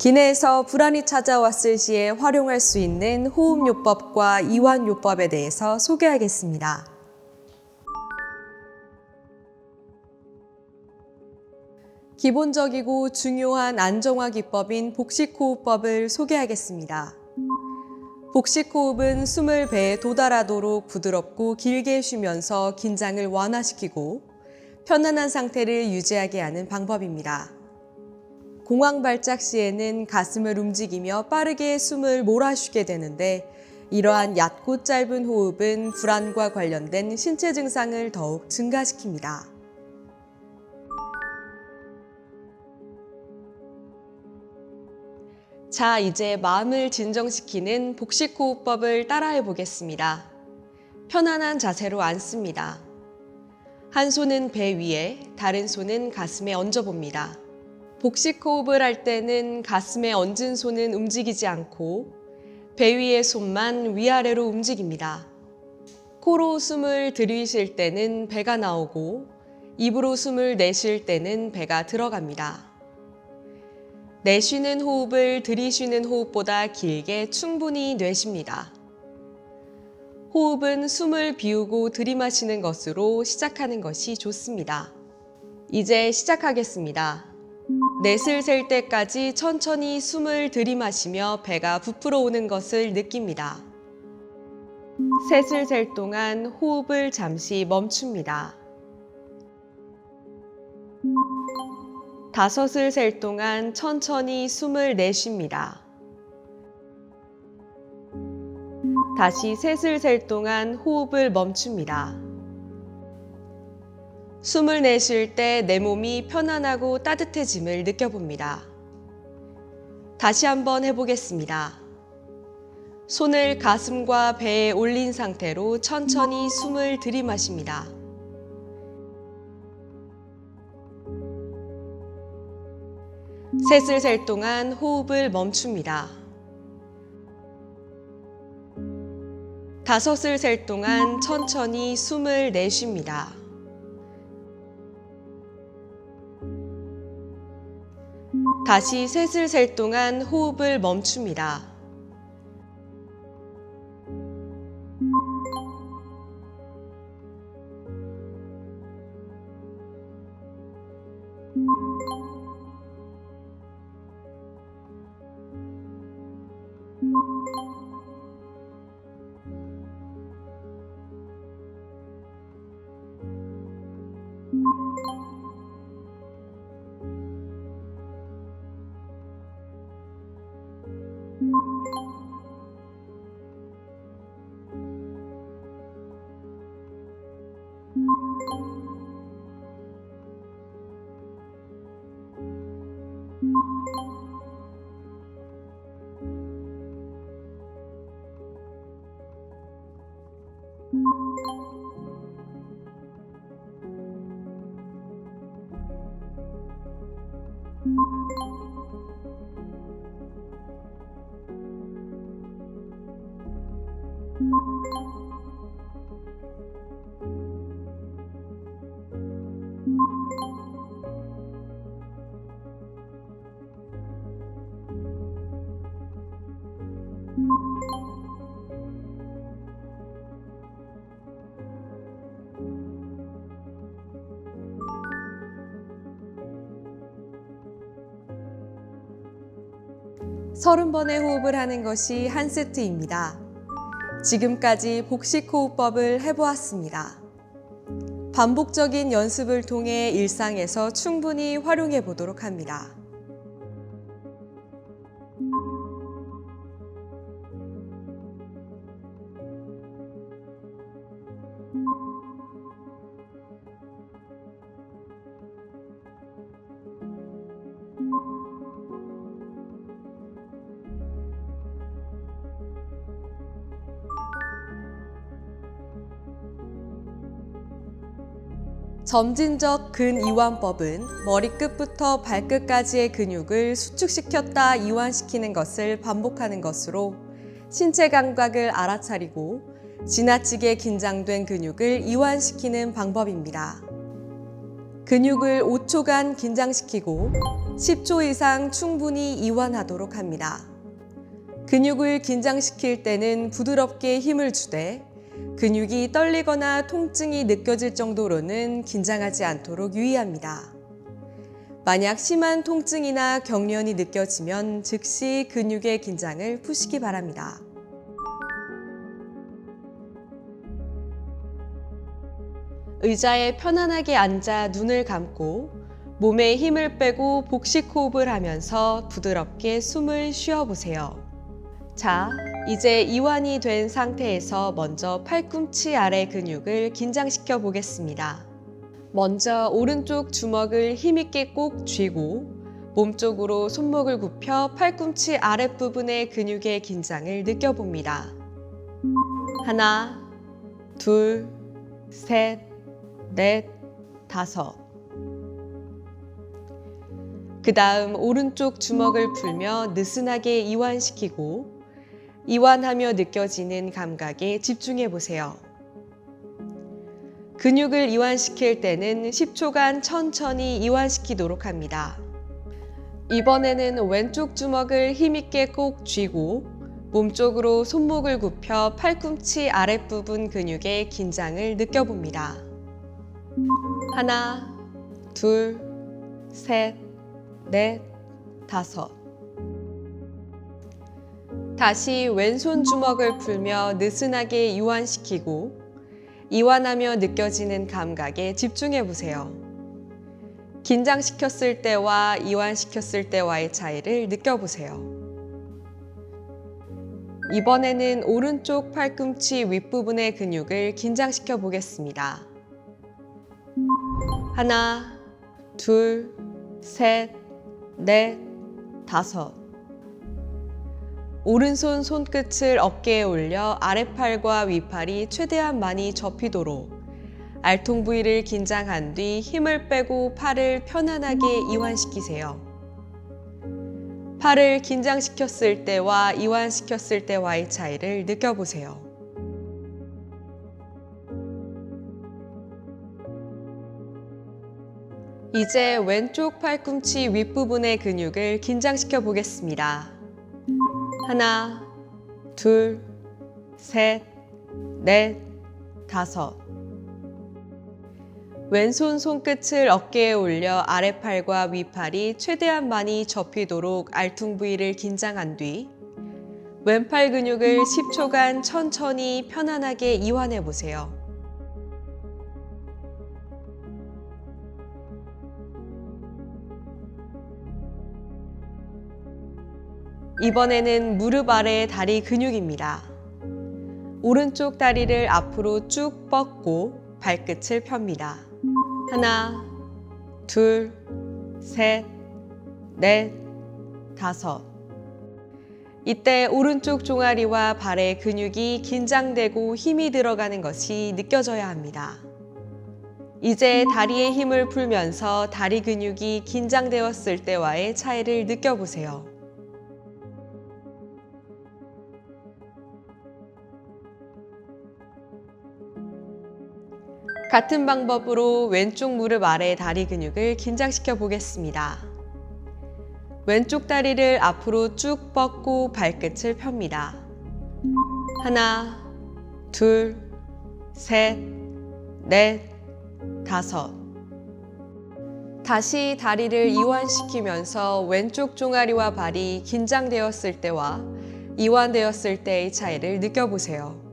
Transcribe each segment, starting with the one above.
기내에서 불안이 찾아왔을 시에 활용할 수 있는 호흡요법과 이완요법에 대해서 소개하겠습니다. 기본적이고 중요한 안정화 기법인 복식호흡법을 소개하겠습니다. 복식호흡은 숨을 배에 도달하도록 부드럽고 길게 쉬면서 긴장을 완화시키고 편안한 상태를 유지하게 하는 방법입니다. 공황 발작 시에는 가슴을 움직이며 빠르게 숨을 몰아쉬게 되는데 이러한 얕고 짧은 호흡은 불안과 관련된 신체 증상을 더욱 증가시킵니다. 자, 이제 마음을 진정시키는 복식호흡법을 따라해 보겠습니다. 편안한 자세로 앉습니다. 한 손은 배 위에, 다른 손은 가슴에 얹어 봅니다. 복식 호흡을 할 때는 가슴에 얹은 손은 움직이지 않고 배 위의 손만 위아래로 움직입니다. 코로 숨을 들이쉴 때는 배가 나오고 입으로 숨을 내쉴 때는 배가 들어갑니다. 내쉬는 호흡을 들이쉬는 호흡보다 길게 충분히 내쉽니다. 호흡은 숨을 비우고 들이마시는 것으로 시작하는 것이 좋습니다. 이제 시작하겠습니다. 넷을 셀 때까지 천천히 숨을 들이마시며 배가 부풀어 오는 것을 느낍니다. 셋을 셀 동안 호흡을 잠시 멈춥니다. 다섯을 셀 동안 천천히 숨을 내쉽니다. 다시 셋을 셀 동안 호흡을 멈춥니다. 숨을 내쉴 때 내 몸이 편안하고 따뜻해짐을 느껴봅니다. 다시 한번 해보겠습니다. 손을 가슴과 배에 올린 상태로 천천히 숨을 들이마십니다. 셋을 셀 동안 호흡을 멈춥니다. 다섯을 셀 동안 천천히 숨을 내쉽니다. 다시 셋을 셀 동안 호흡을 멈춥니다. 서른 번의 호흡을 하는 것이 한 세트입니다. 지금까지 복식 호흡법을 해보았습니다. 반복적인 연습을 통해 일상에서 충분히 활용해 보도록 합니다. 점진적 근이완법은 머리끝부터 발끝까지의 근육을 수축시켰다 이완시키는 것을 반복하는 것으로 신체 감각을 알아차리고 지나치게 긴장된 근육을 이완시키는 방법입니다. 근육을 5초간 긴장시키고 10초 이상 충분히 이완하도록 합니다. 근육을 긴장시킬 때는 부드럽게 힘을 주되 근육이 떨리거나 통증이 느껴질 정도로는 긴장하지 않도록 유의합니다. 만약 심한 통증이나 경련이 느껴지면 즉시 근육의 긴장을 푸시기 바랍니다. 의자에 편안하게 앉아 눈을 감고 몸에 힘을 빼고 복식 호흡을 하면서 부드럽게 숨을 쉬어 보세요. 자, 이제 이완이 된 상태에서 먼저 팔꿈치 아래 근육을 긴장시켜 보겠습니다. 먼저 오른쪽 주먹을 힘있게 꼭 쥐고 몸쪽으로 손목을 굽혀 팔꿈치 아랫부분의 근육의 긴장을 느껴봅니다. 하나, 둘, 셋, 넷, 다섯. 그 다음 오른쪽 주먹을 풀며 느슨하게 이완시키고 이완하며 느껴지는 감각에 집중해 보세요. 근육을 이완시킬 때는 10초간 천천히 이완시키도록 합니다. 이번에는 왼쪽 주먹을 힘있게 꼭 쥐고 몸쪽으로 손목을 굽혀 팔꿈치 아랫부분 근육의 긴장을 느껴봅니다. 하나, 둘, 셋, 넷, 다섯. 다시 왼손 주먹을 풀며 느슨하게 이완시키고 이완하며 느껴지는 감각에 집중해 보세요. 긴장시켰을 때와 이완시켰을 때와의 차이를 느껴보세요. 이번에는 오른쪽 팔꿈치 윗부분의 근육을 긴장시켜 보겠습니다. 하나, 둘, 셋, 넷, 다섯. 오른손 손끝을 어깨에 올려 아랫팔과 윗팔이 최대한 많이 접히도록 알통 부위를 긴장한 뒤 힘을 빼고 팔을 편안하게 이완시키세요. 팔을 긴장시켰을 때와 이완시켰을 때와의 차이를 느껴보세요. 이제 왼쪽 팔꿈치 윗부분의 근육을 긴장시켜 보겠습니다. 하나, 둘, 셋, 넷, 다섯. 왼손 손끝을 어깨에 올려 아랫팔과 윗팔이 최대한 많이 접히도록 알퉁 부위를 긴장한 뒤 왼팔 근육을 10초간 천천히 편안하게 이완해 보세요. 이번에는 무릎 아래 다리 근육입니다. 오른쪽 다리를 앞으로 쭉 뻗고 발끝을 펴니다. 하나, 둘, 셋, 넷, 다섯. 이때 오른쪽 종아리와 발의 근육이 긴장되고 힘이 들어가는 것이 느껴져야 합니다. 이제 다리의 힘을 풀면서 다리 근육이 긴장되었을 때와의 차이를 느껴보세요. 같은 방법으로 왼쪽 무릎 아래 다리 근육을 긴장시켜 보겠습니다. 왼쪽 다리를 앞으로 쭉 뻗고 발끝을 펴니다. 하나, 둘, 셋, 넷, 다섯. 다시 다리를 이완시키면서 왼쪽 종아리와 발이 긴장되었을 때와 이완되었을 때의 차이를 느껴보세요.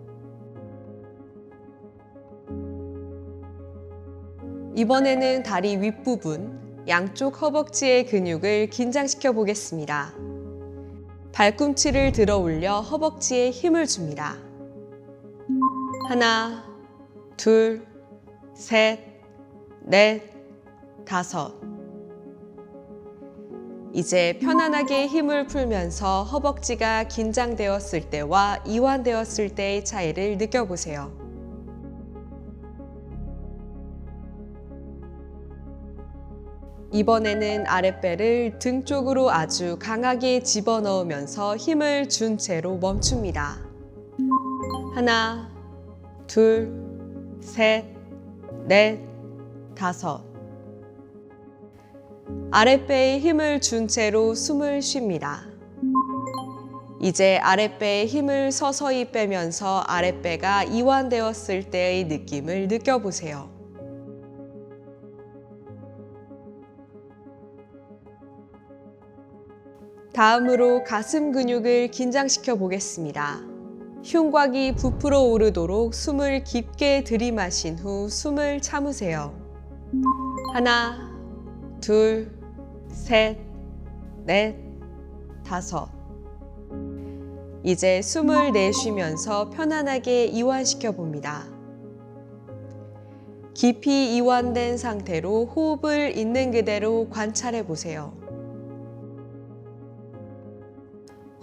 이번에는 다리 윗부분, 양쪽 허벅지의 근육을 긴장시켜 보겠습니다. 발꿈치를 들어 올려 허벅지에 힘을 줍니다. 하나, 둘, 셋, 넷, 다섯. 이제 편안하게 힘을 풀면서 허벅지가 긴장되었을 때와 이완되었을 때의 차이를 느껴보세요. 이번에는 아랫배를 등 쪽으로 아주 강하게 집어넣으면서 힘을 준 채로 멈춥니다. 하나, 둘, 셋, 넷, 다섯. 아랫배에 힘을 준 채로 숨을 쉽니다. 이제 아랫배에 힘을 서서히 빼면서 아랫배가 이완되었을 때의 느낌을 느껴보세요. 다음으로 가슴 근육을 긴장시켜 보겠습니다. 흉곽이 부풀어 오르도록 숨을 깊게 들이마신 후 숨을 참으세요. 하나, 둘, 셋, 넷, 다섯. 이제 숨을 내쉬면서 편안하게 이완시켜 봅니다. 깊이 이완된 상태로 호흡을 있는 그대로 관찰해 보세요.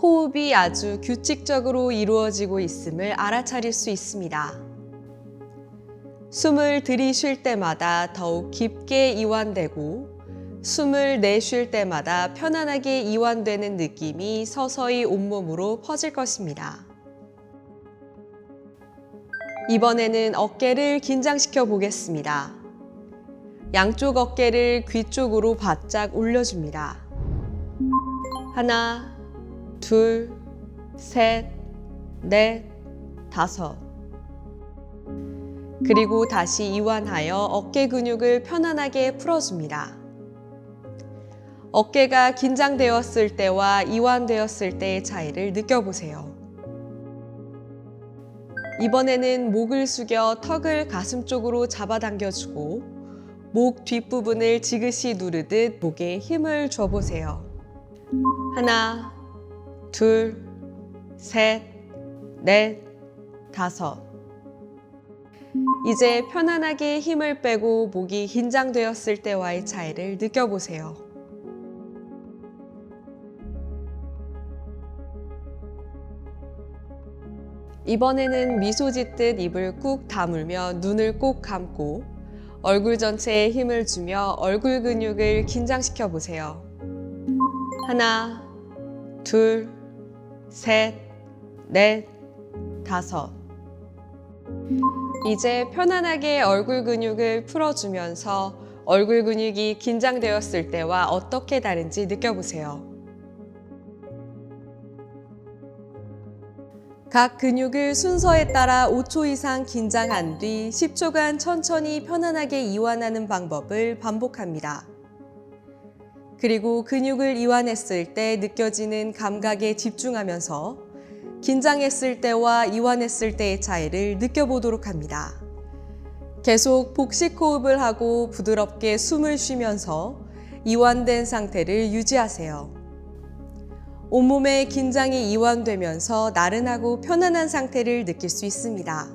호흡이 아주 규칙적으로 이루어지고 있음을 알아차릴 수 있습니다. 숨을 들이쉴 때마다 더욱 깊게 이완되고 숨을 내쉴 때마다 편안하게 이완되는 느낌이 서서히 온몸으로 퍼질 것입니다. 이번에는 어깨를 긴장시켜 보겠습니다. 양쪽 어깨를 귀 쪽으로 바짝 올려줍니다. 하나, 둘, 셋, 넷, 다섯. 그리고 다시 이완하여 어깨 근육을 편안하게 풀어줍니다. 어깨가 긴장되었을 때와 이완되었을 때의 차이를 느껴보세요. 이번에는 목을 숙여 턱을 가슴 쪽으로 잡아당겨주고 목 뒷부분을 지그시 누르듯 목에 힘을 줘보세요. 하나, 둘, 셋, 넷, 다섯. 이제 편안하게 힘을 빼고 목이 긴장되었을 때와의 차이를 느껴보세요. 이번에는 미소 짓듯 입을 꾹 다물며 눈을 꼭 감고 얼굴 전체에 힘을 주며 얼굴 근육을 긴장시켜 보세요. 하나, 둘, 셋, 넷, 다섯. 이제 편안하게 얼굴 근육을 풀어주면서 얼굴 근육이 긴장되었을 때와 어떻게 다른지 느껴보세요. 각 근육을 순서에 따라 5초 이상 긴장한 뒤 10초간 천천히 편안하게 이완하는 방법을 반복합니다. 그리고 근육을 이완했을 때 느껴지는 감각에 집중하면서 긴장했을 때와 이완했을 때의 차이를 느껴보도록 합니다. 계속 복식 호흡을 하고 부드럽게 숨을 쉬면서 이완된 상태를 유지하세요. 온몸의 긴장이 이완되면서 나른하고 편안한 상태를 느낄 수 있습니다.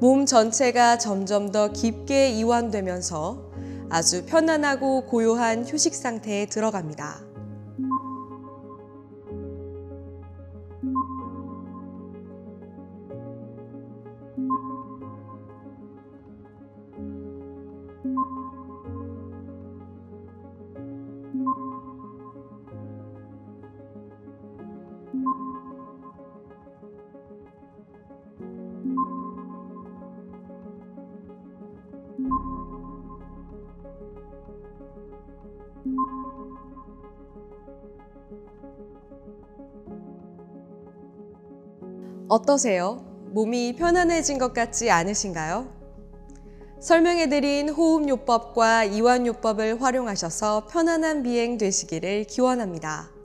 몸 전체가 점점 더 깊게 이완되면서 아주 편안하고 고요한 휴식 상태에 들어갑니다. 어떠세요? 몸이 편안해진 것 같지 않으신가요? 설명해드린 호흡요법과 이완요법을 활용하셔서 편안한 비행 되시기를 기원합니다.